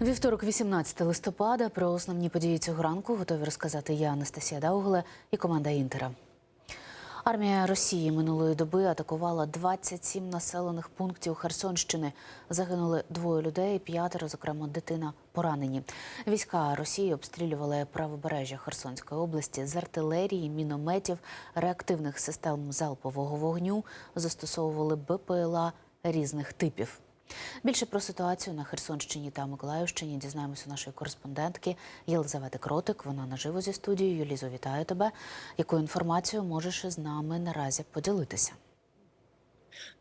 Вівторок, 18 листопада. Про основні події цього ранку готові розказати я, Анастасія Даугле і команда Інтера. Армія Росії минулої доби атакувала 27 населених пунктів Херсонщини. Загинули двоє людей, п'ятеро, зокрема дитина, поранені. Війська Росії обстрілювали правобережжя Херсонської області з артилерії, мінометів, реактивних систем залпового вогню, застосовували БПЛА різних типів. Більше про ситуацію на Херсонщині та Миколаївщині дізнаємося у нашої кореспондентки Єлизавети Кротик. Вона наживо зі студією. Лізо, вітаю тебе. Яку інформацію можеш з нами наразі поділитися?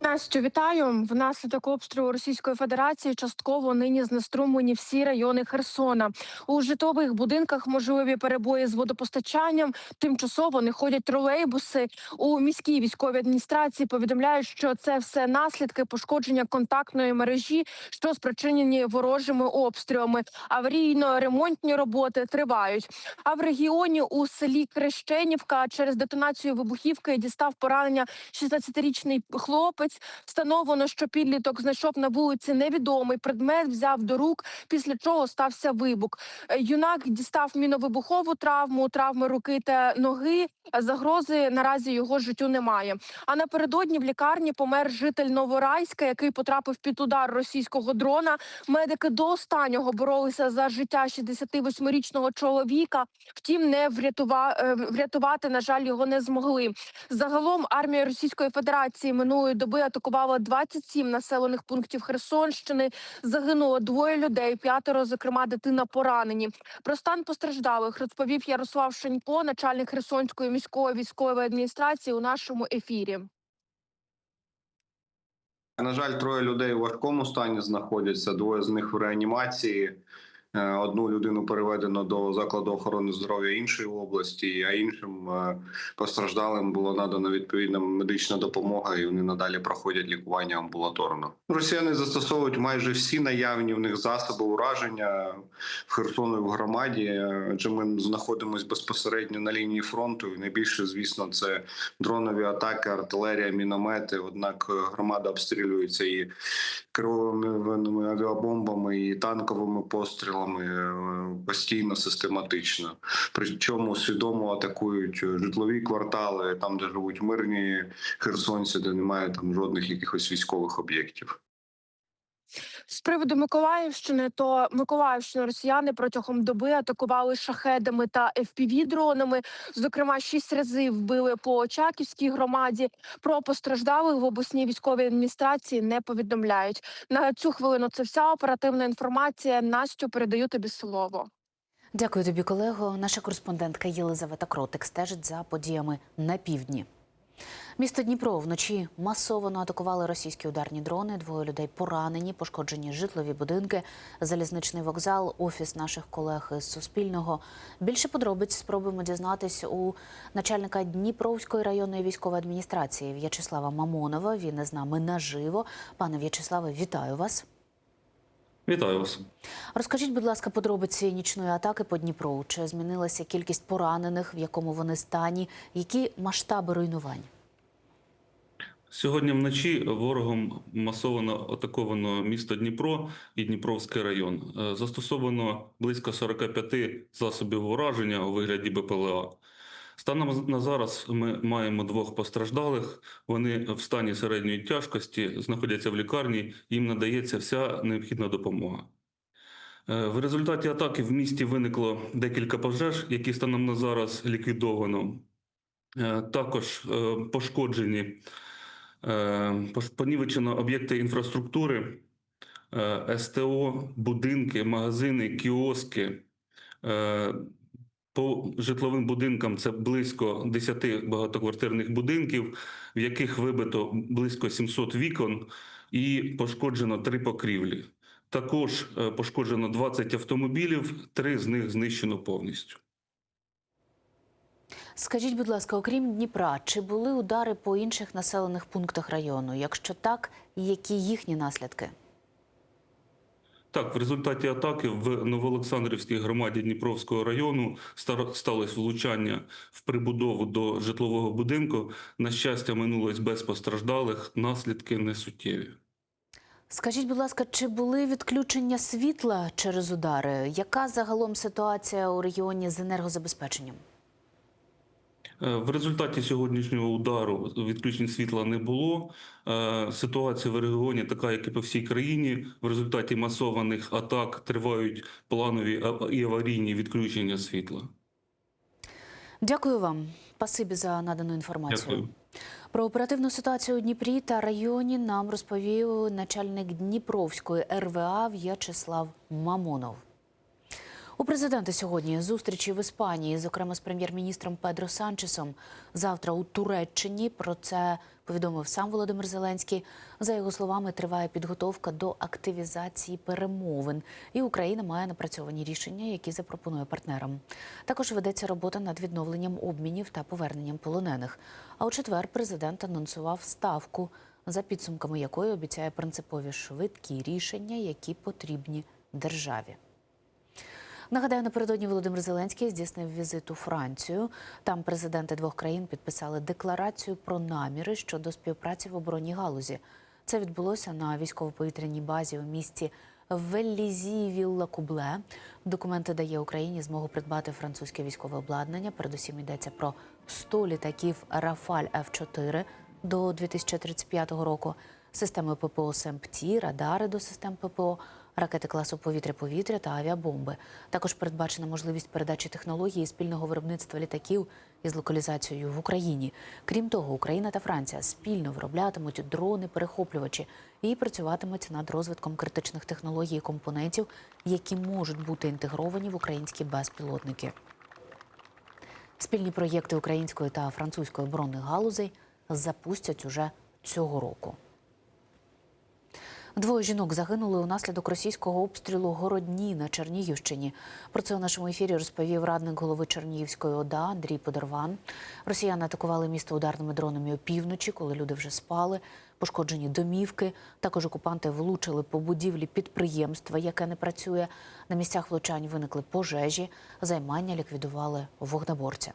Настю, вітаю. Внаслідок обстрілу Російської Федерації частково нині знеструмлені всі райони Херсона. У житлових будинках можливі перебої з водопостачанням. Тимчасово не ходять тролейбуси. У міській військовій адміністрації повідомляють, що це все наслідки пошкодження контактної мережі, що спричинені ворожими обстрілами. Аварійно-ремонтні роботи тривають. А в регіоні у селі Крещенівка через детонацію вибухівки дістав поранення 16-річний хлопець. Встановлено, що підліток знайшов на вулиці невідомий предмет, взяв до рук, після чого стався вибух. Е, Юнак дістав міновибухову травму, травми руки та ноги. Загрози наразі його життю немає. А напередодні в лікарні помер житель Новорайська, який потрапив під удар російського дрона. Медики до останнього боролися за життя 68-річного чоловіка. Втім, не е, врятувати, на жаль, його не змогли. Загалом армія Російської Федерації минулої доби атакувала 27 населених пунктів Херсонщини. Загинуло двоє людей, п'ятеро, зокрема, дитина поранені. Про стан постраждалих розповів Ярослав Шенько, начальник Херсонської міської військової адміністрації у нашому ефірі. На жаль, троє людей у важкому стані знаходяться. Двоє з них в реанімації. Е, Одну людину переведено до закладу охорони здоров'я іншої області, а іншим е, постраждалим було надано відповідна медична допомога, і вони надалі проходять лікування амбулаторно. Росіяни застосовують майже всі наявні в них засоби ураження в Херсону в громаді. е, Адже ми знаходимося безпосередньо на лінії фронту. І найбільше, звісно, це дронові атаки, артилерія, міномети. Однак громада обстрілюється і керованими авіабомбами, і танковими пострілами е, постійно систематично. Причому свідомо атакують е, житлові квартали, там де живуть мирні херсонці, де немає там жодних якихось військових об'єктів. З приводу Миколаївщини, то Миколаївщину росіяни протягом доби атакували шахедами та fpv дронами. Зокрема, шість разів вбили по Очаківській громаді. Про постраждалих в обласній військовій адміністрації не повідомляють. На цю хвилину це вся оперативна інформація. Настю передаю тобі слово. Дякую тобі, колего. Наша кореспондентка Єлизавета Кротик стежить за подіями на півдні. Місто Дніпро вночі масово атакували російські ударні дрони. Двоє людей поранені, пошкоджені житлові будинки, залізничний вокзал, офіс наших колег із Суспільного. Більше подробиць спробуємо дізнатись у начальника Дніпровської районної військової адміністрації В'ячеслава Мамонова. Він із нами наживо. Пане В'ячеславе, вітаю вас. Вітаю вас. Розкажіть, будь ласка, подробиці нічної атаки по Дніпру. Чи змінилася кількість поранених, в якому вони стані, які масштаби руйнувань? Сьогодні вночі ворогом масово атаковано місто Дніпро і Дніпровський район. Е, Застосовано близько 45 засобів ураження у вигляді БПЛА. Станом на зараз ми маємо двох постраждалих. Вони в стані середньої тяжкості знаходяться в лікарні. Їм надається вся необхідна допомога. Е, В результаті атаки в місті виникло декілька пожеж, які станом на зараз ліквідовано. Е, Також пошкоджені пош- понівечено об'єкти інфраструктури, е, СТО, будинки, магазини, кіоски. Е, По житловим будинкам це близько 10 багатоквартирних будинків, в яких вибито близько 700 вікон і пошкоджено три покрівлі. Також е, пошкоджено 20 автомобілів, три з них знищено повністю. Скажіть, будь ласка, окрім Дніпра, чи були удари по інших населених пунктах району? Якщо так, які їхні наслідки? Так, в результаті атаки в Новоолександрівській громаді Дніпровського району сталося влучання в прибудову до житлового будинку. На щастя, минулось без постраждалих, наслідки не суттєві. Скажіть, будь ласка, чи були відключення світла через удари? Яка загалом ситуація у регіоні з енергозабезпеченням? Е, В результаті сьогоднішнього удару відключень світла не було. Е, Ситуація в регіоні така, як і по всій країні. В результаті масованих атак тривають планові і аварійні відключення світла. Дякую вам. Спасибі за надану інформацію. Дякую. Про оперативну ситуацію у Дніпрі та районі нам розповів начальник Дніпровської РВА В'ячеслав Мамонов. У президента сьогодні зустрічі в Іспанії, зокрема з прем'єр-міністром Педро Санчесом. Завтра у Туреччині. Про це повідомив сам Володимир Зеленський. За його словами, триває підготовка до активізації перемовин, і Україна має напрацьовані рішення, які запропонує партнерам. Також ведеться робота над відновленням обмінів та поверненням полонених. А у четвер президент анонсував ставку, за підсумками якої обіцяє принципові швидкі рішення, які потрібні державі. Нагадаю, напередодні Володимир Зеленський здійснив візит у Францію. Там президенти двох країн підписали декларацію про наміри щодо співпраці в оборонній галузі. Це відбулося на військово-повітряній базі у місті велізі вілла кубле Документи дає Україні змогу придбати французьке військове обладнання. Передусім йдеться про 100 літаків Рафаль Ф-4 до 2035 року, системи ППО СЕМПТІ, радари до систем ППО, ракети класу повітря-повітря та авіабомби. Також передбачена можливість передачі технології спільного виробництва літаків із локалізацією в Україні. Крім того, Україна та Франція спільно вироблятимуть дрони-перехоплювачі і працюватимуть над розвитком критичних технологій і компонентів, які можуть бути інтегровані в українські безпілотники. Спільні проєкти української та французької оборонних галузей запустять уже цього року. Двоє жінок загинули унаслідок російського обстрілу Городні на Чернігівщині. Про це у нашому ефірі розповів радник голови Чернігівської ОДА Андрій Подорван. Росіяни атакували місто ударними дронами опівночі, коли люди вже спали. Пошкоджені домівки. Також окупанти влучили по будівлі підприємства, яке не працює. На місцях влучань виникли пожежі. Займання ліквідували вогнеборця.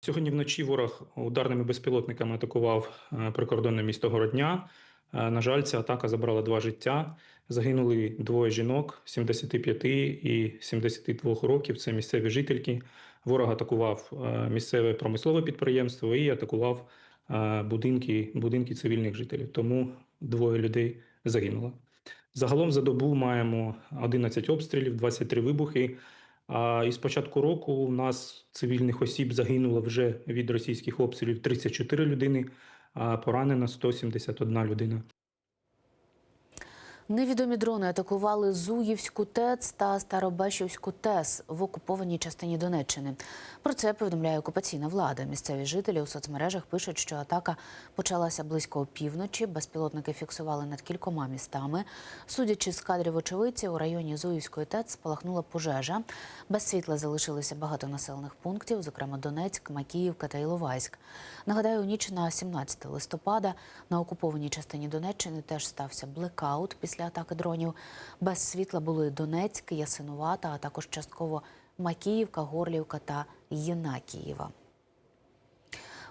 Сьогодні вночі ворог ударними безпілотниками атакував е, прикордонне місто Городня. Е, На жаль, ця атака забрала два життя. Загинули двоє жінок 75 і 72 років. Це місцеві жительки. Ворог атакував е, місцеве промислове підприємство і атакував е, будинки, будинки цивільних жителів. Тому двоє людей загинуло. Загалом за добу маємо 11 обстрілів, 23 вибухи. А із початку року у нас цивільних осіб загинуло вже від російських обстрілів 34 людини, а поранено 171 людина. Невідомі дрони атакували Зуївську ТЕЦ та Старобешівську ТЕС в окупованій частині Донеччини. Про це повідомляє окупаційна влада. Місцеві жителі у соцмережах пишуть, що атака почалася близько опівночі. Безпілотники фіксували над кількома містами. Судячи з кадрів очевидців, у районі Зуївської ТЕЦ спалахнула пожежа. Без світла залишилися багато населених пунктів, зокрема Донецьк, Макіївка та Іловайськ. Нагадаю, у ніч на 17 листопада на окупованій частині Донеччини теж стався блекаут після атаки дронів. Без світла були Донецьк, Ясинувата, а також частково Макіївка, Горлівка та Єнакієва.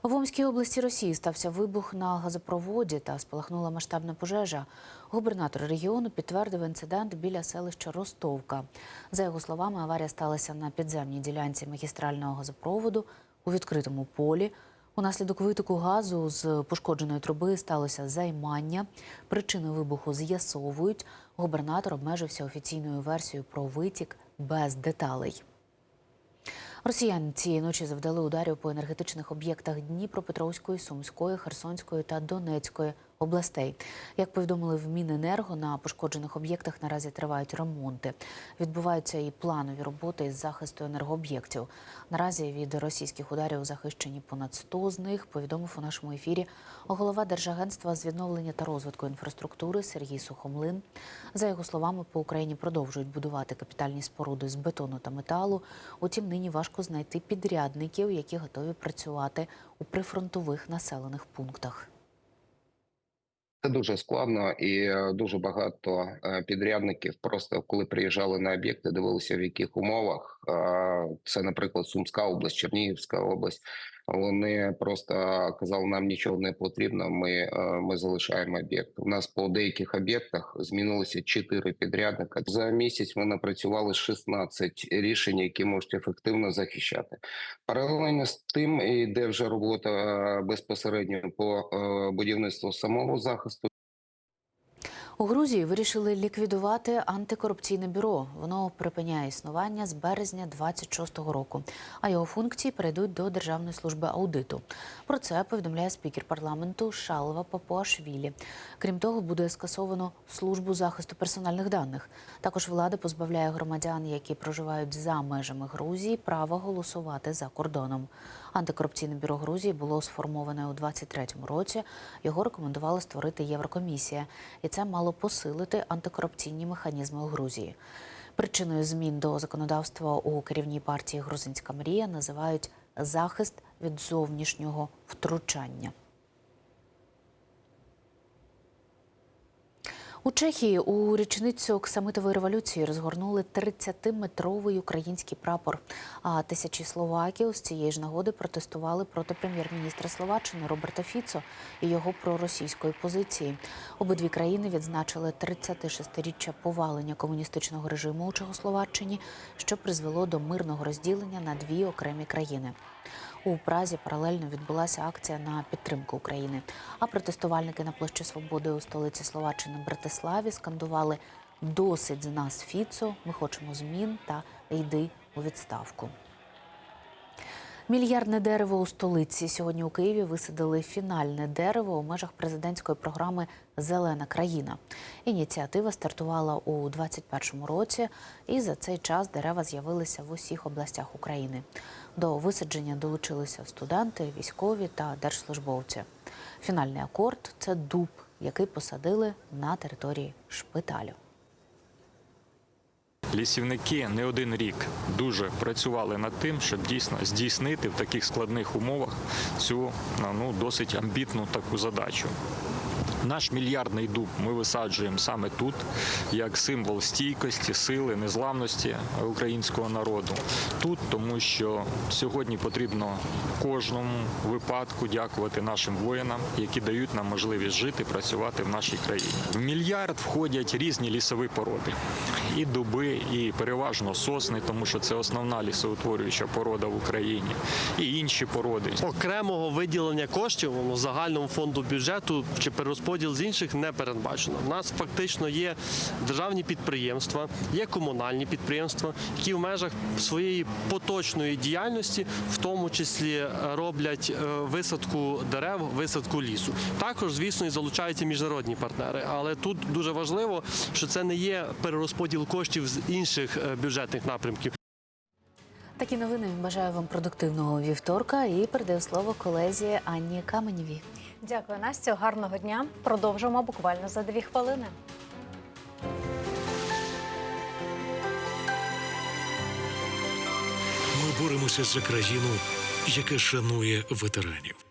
В Омській області Росії стався вибух на газопроводі та спалахнула масштабна пожежа. Губернатор регіону підтвердив інцидент біля селища Ростовка. За його словами, аварія сталася на підземній ділянці магістрального газопроводу у відкритому полі. Унаслідок витоку газу з пошкодженої труби сталося займання. Причини вибуху з'ясовують. Губернатор обмежився офіційною версією про витік без деталей. Росіяни цієї ночі завдали ударів по енергетичних об'єктах Дніпропетровської, Сумської, Херсонської та Донецької областей. Як повідомили в Міненерго, на пошкоджених об'єктах наразі тривають ремонти. Відбуваються і планові роботи із захисту енергооб'єктів. Наразі від російських ударів захищені понад 100 з них. Повідомив у нашому ефірі голова Держагентства з відновлення та розвитку інфраструктури Сергій Сухомлин. За його словами, по Україні продовжують будувати капітальні споруди з бетону та металу. Утім, нині важко знайти підрядників, які готові працювати у прифронтових населених пунктах. Це дуже складно і е, дуже багато е, підрядників просто коли приїжджали на об'єкти, дивилися в яких умовах. Це, наприклад, Сумська область, Чернігівська область. Вони просто казали, нам нічого не потрібно. Ми, е, ми залишаємо об'єкт. У нас по деяких об'єктах змінилося 4 підрядника. За місяць ми напрацювали 16 рішень, які можуть ефективно захищати. Паралельно з тим йде вже робота е, безпосередньо по е, будівництву самого захисту. У Грузії вирішили ліквідувати антикорупційне бюро. Воно припиняє існування з березня 26-го року, а його функції перейдуть до Державної служби аудиту. Про це повідомляє спікер парламенту Шалова Папуашвілі. Крім того, буде скасовано службу захисту персональних даних. Також влада позбавляє громадян, які проживають за межами Грузії, права голосувати за кордоном. Антикорупційне бюро Грузії було сформоване у 23-му році. Його рекомендувала створити Єврокомісія, і це мало посилити антикорупційні механізми у Грузії. Причиною змін до законодавства у керівній партії Грузинська мрія називають захист від зовнішнього втручання. У Чехії у річницю Оксамитової революції розгорнули 30-метровий український прапор. А тисячі словаків з цієї ж нагоди протестували проти прем'єр-міністра Словаччини Роберта Фіцо і його проросійської позиції. Обидві країни відзначили 36-річчя повалення комуністичного режиму у Чехословаччині, що призвело до мирного розділення на дві окремі країни. У Празі паралельно відбулася акція на підтримку України. А протестувальники на площі Свободи у столиці Словаччини Братиславі скандували Досить з нас Фіцо, ми хочемо змін та йди у відставку. Мільярдне дерево у столиці сьогодні у Києві висадили фінальне дерево у межах президентської програми Зелена країна. Ініціатива стартувала у 2021 році, і за цей час дерева з'явилися в усіх областях України. До висадження долучилися студенти, військові та держслужбовці. Фінальний акорд це дуб, який посадили на території шпиталю. Лісівники не один рік дуже працювали над тим, щоб дійсно здійснити в таких складних умовах цю ну досить амбітну таку задачу. Наш мільярдний дуб ми висаджуємо саме тут, як символ стійкості, сили, незламності українського народу. Тут, тому що сьогодні потрібно кожному випадку дякувати нашим воїнам, які дають нам можливість жити, працювати в нашій країні. В мільярд входять різні лісові породи, і дуби, і переважно сосни, тому що це основна лісоутворююча порода в Україні, і інші породи. окремого виділення коштів ну, загальному фонду бюджету чи перерозподіл з інших не передбачено. У нас фактично є державні підприємства, є комунальні підприємства, які в межах своєї поточної діяльності, в тому числі е, роблять е, висадку дерев, висадку лісу. Також, звісно, і залучаються міжнародні партнери. Але тут дуже важливо, що це не є перерозподіл коштів з інших е, бюджетних напрямків. Такі новини бажаю вам продуктивного вівторка і передаю слово колезі Анні Каменєвій. Дякую, Настю. Гарного дня. Продовжимо буквально за дві хвилини. Ми боремося за країну, яка шанує ветеранів.